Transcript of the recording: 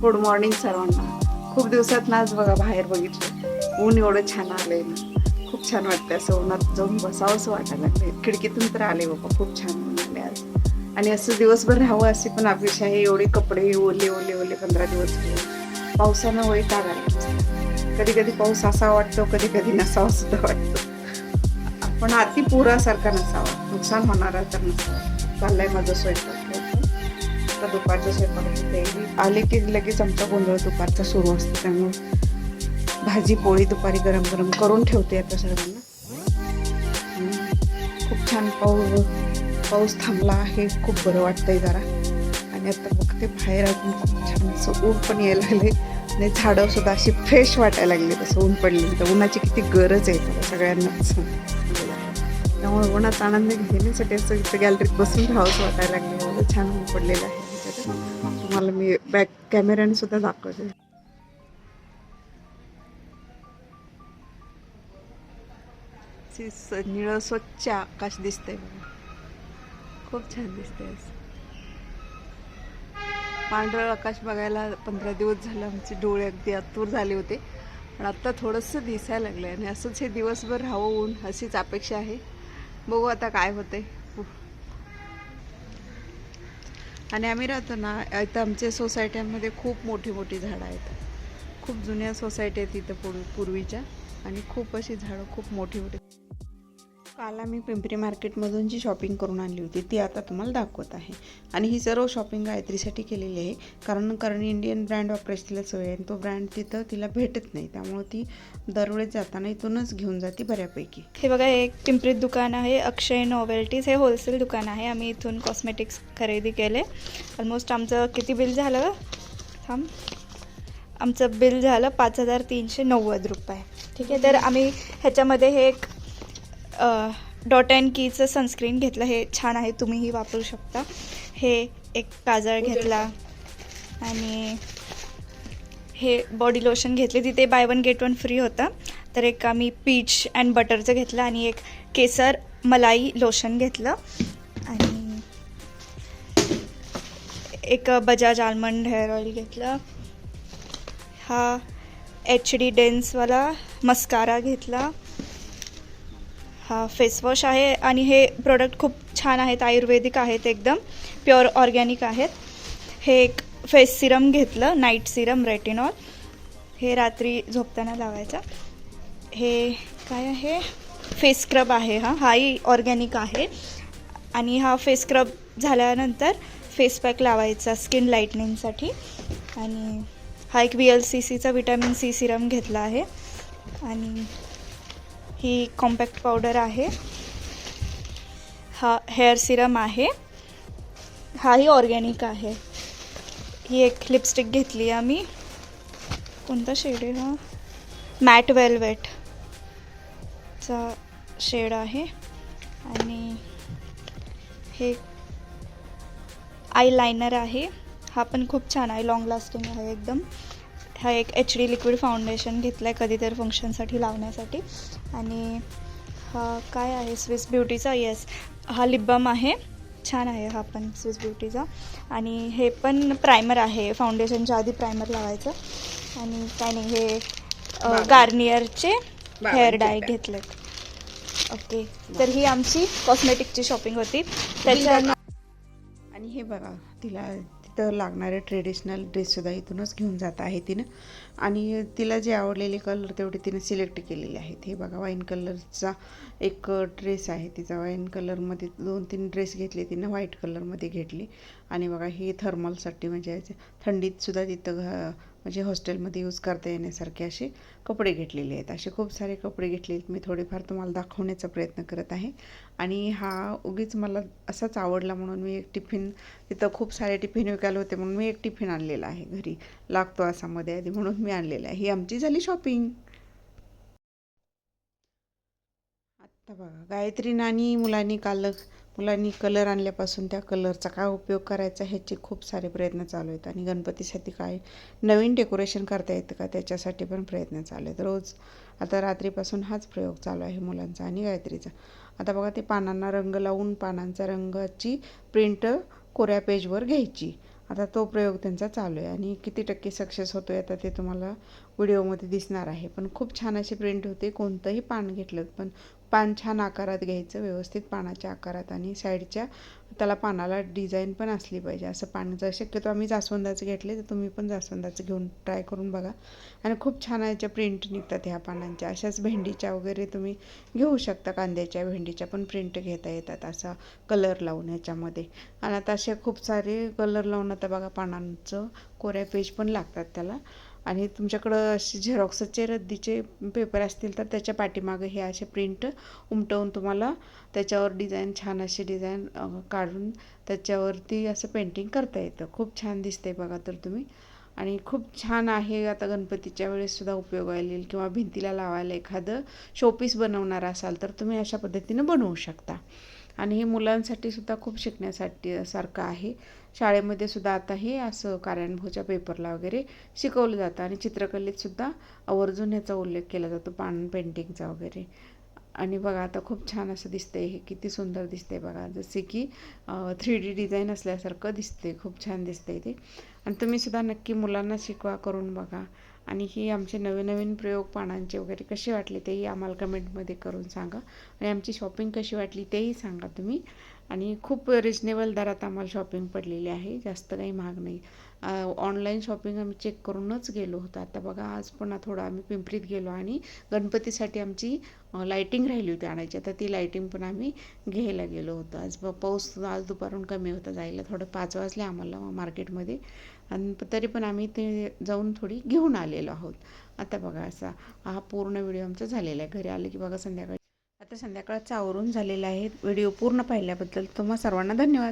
Good morning सर्वांना. खूप दिवसात ना आज बघा बाहेर बघितलं. ऊन एवढं छान आलंय ना. खूप छान वाटतं असं उन्हात जाऊन बसावंसं वाटायला लागले खिडकीतून तर आले बाबा खूप छान ऊन आले आज. आणि असं दिवसभर राहावं अशी पण अपेक्षा आहे. एवढे कपडे ओले ओले ओले पंधरा दिवस पावसानं वय का कधी कधी पाऊस असा वाटतो कधी कधी नसावा सुद्धा वाटतो. पण अति पुरासारखा नसावा. नुकसान होणारा तर नसावा. चाललाय माझं स्वयंपाक. आता दुपारच्या स्वयंपाकाची तयारी. आले की लगेच आमचा गोंधळ दुपारचा सुरू असतो. त्यामुळे भाजी पोळी दुपारी गरम गरम करून ठेवते आता सर्वांना. खूप छान पाऊस पाऊस थांबला आहे. खूप बरं वाटतंय जरा. आणि आता बघते बाहेर अजून खूप छान असं ऊन पण यायला लागले आणि झाडं सुद्धा अशी फ्रेश वाटायला लागली तसं ऊन पडली तर उन्हाची किती गरज आहे मला सगळ्यांनाच. त्यामुळे उन्हाचा आनंद घेण्यासाठी असं इथं गॅलरीत बसून राहावंसं वाटायला लागले एवढं छान ऊन पडलेलं आहे. तुम्हाला मी बॅक कॅमेऱ्याने सुद्धा दाखवते. निळ निळं स्वच्छ आकाश दिसतंय बघा. खूप छान दिसतंय पांढरं आकाश बघायला पंधरा दिवस झालं आमचे डोळे अगदी आतूर झाले होते. पण आता थोडंसं दिसायला लागलं आणि असंच हे दिवसभर राहावं ऊन अशीच अपेक्षा आहे. बघू आता काय होतंय. आणि आम्ही राहतो ना इथं आमच्या सोसायट्यांमध्ये खूप मोठी मोठी झाडं आहेत. खूप जुन्या सोसायटी आहेत इथं पूर्वीच्या आणि खूप अशी झाडं खूप मोठी मोठी काल आम्ही पिंपरी मार्केटमधून जी शॉपिंग करून आणली होती ती आता तुम्हाला दाखवत आहे. आणि ही सर्व शॉपिंग गायत्रीसाठी केलेली आहे कारण कारण इंडियन ब्रँड वापरायची तिला सवय आहे तो ब्रँड तिथं तिला भेटत नाही. त्यामुळे ती दरवेळेस जाताना इथूनच घेऊन जाते बऱ्यापैकी. हे बघा हे एक पिंपरीत दुकान आहे अक्षय नॉवेल्टीज. हे होलसेल दुकान आहे. आम्ही इथून कॉस्मेटिक्स खरेदी केले. ऑलमोस्ट आमचं किती बिल झालं? थांब. आमचं बिल झालं पाच हजार तीनशे नव्वद रुपये. ठीक आहे तर आम्ही ह्याच्यामध्ये हे एक डॉट अँड कीचं सनस्क्रीन घेतलं हे छान आहे तुम्हीही वापरू शकता. हे एक काजळ घेतला. आणि हे बॉडी लोशन घेतले तिथे buy one get one free होता. तर एक आम्ही पीच अँड बटरचं घेतलं आणि एक केसर मलाई लोशन घेतलं. आणि एक बजाज आल्मंड हेअर ऑइल घेतलं. हा एच डी डेन्सवाला मस्कारा घेतला. हा फेसवॉश आहे आणि हे प्रोडक्ट खूप छान आहेत आयुर्वेदिक आहेत एकदम प्युअर ऑर्गॅनिक आहेत. हे एक फेस सिरम घेतलं नाईट सिरम रेटिनॉल हे रात्री झोपताना लावायचं. हे काय आहे? फेस स्क्रब आहे हा हाही ऑर्गॅनिक आहे. आणि हा फेस स्क्रब झाल्यानंतर फेस पॅक लावायचा स्किन लाईटनिंगसाठी आणि हा एक व्ही एल सी सीचा विटॅमिन सी सिरम घेतला आहे. आणि ही कॉम्पॅक्ट पावडर आहे. हा हेअर सिरम आहे. हाही ऑर्गॅनिक आहे. ही एक लिपस्टिक घेतली आहे आम्ही. कोणता शेड आहे हा? मॅट वेलवेटचा शेड आहे. आणि हे आय लायनर आहे. हा पण खूप छान आहे. लाँग लास्टिंग आहे एकदम. हा एक एच डी लिक्विड फाउंडेशन घेतला आहे कधीतरी फंक्शनसाठी लावण्यासाठी. आणि हा काय आहे? स्विस ब्युटीचा येस हा लिप बाम आहे. छान आहे हा पण स्विस ब्युटीचा आणि हे पण प्रायमर आहे. फाउंडेशनच्या आधी प्रायमर लावायचं. आणि काय नाही हे. गार्नियरचे हेअर डाय. घेतलेत. ओके तर ही आमची कॉस्मेटिकची शॉपिंग होती. त्याच्या आणि हे बघा तिला तिथं लागणारे ट्रेडिशनल ड्रेससुद्धा इथूनच घेऊन जात आहे तिनं. आणि तिला जे आवडलेले कलर तेवढे तिनं सिलेक्ट केलेले आहेत. हे बघा वाईन कलरचा एक ड्रेस आहे तिचा. वाईन कलरमध्ये दोन तीन ड्रेस घेतले तिनं व्हाईट कलरमध्ये घेतली. आणि बघा हे थर्मलसाठी म्हणजे थंडीतसुद्धा तिथं घ म्हणजे हॉस्टेलमध्ये यूज करता येण्यासारखे असे कपडे घेतलेले आहेत. असे खूप सारे कपडे घेतले आहेत. मी थोडेफार तुम्हाला दाखवण्याचा प्रयत्न करत आहे. आणि हा उगीच मला असाच आवडला म्हणून मी एक टिफिन तिथं खूप सारे टिफिन विकायला होते म्हणून मी एक टिफिन आणलेला आहे घरी. लागतो असा मध्ये आधी म्हणून मी आणलेला आहे. ही आमची झाली शॉपिंग. आत्ता बघा गायत्री नानी मुलांनी काल मुलांनी कलर आणल्यापासून त्या कलरचा काय उपयोग करायचा ह्याचे खूप सारे प्रयत्न चालू आहेत. आणि गणपतीसाठी काय नवीन डेकोरेशन करता येतं का त्याच्यासाठी पण प्रयत्न चालू आहेत. रोज आता रात्रीपासून हाच प्रयोग चालू आहे मुलांचा आणि गायत्रीचा. आता बघा ते पानांना रंग लावून पानांचा रंगाची प्रिंट कोऱ्या पेजवर घ्यायची. आता तो प्रयोग त्यांचा चालू आहे. आणि किती टक्के सक्सेस होतो आहे आता ते तुम्हाला व्हिडिओमध्ये दिसणार आहे. पण खूप छान अशी प्रिंट होते. कोणतंही पान घेतलं पण पान छान आकारात घ्यायचं व्यवस्थित पानाच्या आकारात आणि साईडच्या त्याला पानाला डिझाईन पण असली पाहिजे. असं पान जर शक्यतो आम्ही जास्वंदाचं घेतले तर तुम्ही पण जास्वंदाचं घेऊन ट्राय करून बघा. आणि खूप छान याच्या प्रिंट निघतात ह्या पानांच्या. अशाच भेंडीच्या वगैरे तुम्ही घेऊ शकता कांद्याच्या भेंडीच्या पण प्रिंट घेता येतात असा कलर लावून याच्यामध्ये आणि आता असे खूप सारे कलर लावून आता बघा पानांचं कोऱ्या पेज पण लागतात त्याला. आणि तुमच्याकडं असे झेरॉक्सचे रद्दीचे पेपर असतील तर त्याच्या पाठीमागं हे असे प्रिंट उमटवून तुम्हाला त्याच्यावर डिझाईन छान अशी डिझाईन काढून त्याच्यावरती असं पेंटिंग करता येतं. खूप छान दिसतंय बघा तर तुम्ही. आणि खूप छान आहे आता गणपतीच्या वेळेससुद्धा उपयोग येईल किंवा भिंतीला लावायला एखादं शोपीस बनवणार असाल तर तुम्ही अशा पद्धतीनं बनवू शकता. आणि हे मुलांसाठी सुद्धा खूप शिकण्यासाठी सारखं आहे. शाळेमध्ये सुद्धा आता हे असं कार्यानुभवच्या पेपरला वगैरे शिकवलं जातं आणि चित्रकलेत सुद्धा आवर्जून ह्याचा उल्लेख केला जातो पान पेंटिंगचा वगैरे. आणि बघा आता खूप छान असं दिसतंय हे किती सुंदर दिसतंय बघा. जसे की थ्री डी डिझाईन असल्यासारखं दिसते खूप छान दिसतंय ते. आणि तुम्ही सुद्धा नक्की मुलांना शिकवा करून बघा. आणि ही आमचे नवीन नवीन प्रयोग पानांचे वगैरे कसे वाटले तेही आम्हाला कमेंटमध्ये करून सांगा. आणि आमची शॉपिंग कशी वाटली तेही सांगा तुम्ही. आणि खूप रिजनेबल दरात आम्हाला शॉपिंग पडलेली आहे. जास्त काही महाग नाही. ऑनलाईन शॉपिंग आम्ही चेक करूनच गेलो होतो. आता बघा आज पुन्हा थोडं आम्ही पिंपरीत गेलो आणि गणपतीसाठी आमची लायटिंग राहिली होती आणायची. आता ती लाईटिंग पण आम्ही घ्यायला गेलो होतो. आज ब- पाऊस आज दुपारून कमी होता. जायला थोडं पाच वाजले आम्हाला मार्केटमध्ये आणि तरी पण आम्ही ते जाऊन थोडी घेऊन आलेलो आहोत. आता बघा असा हा पूर्ण व्हिडिओ आमचा झालेला आहे. घरी आले की बघा संध्याकाळी आता संध्याकाळचा आवरून झालेला आहे. व्हिडिओ पूर्ण पाहिल्याबद्दल तुम्हा सर्वांना धन्यवाद.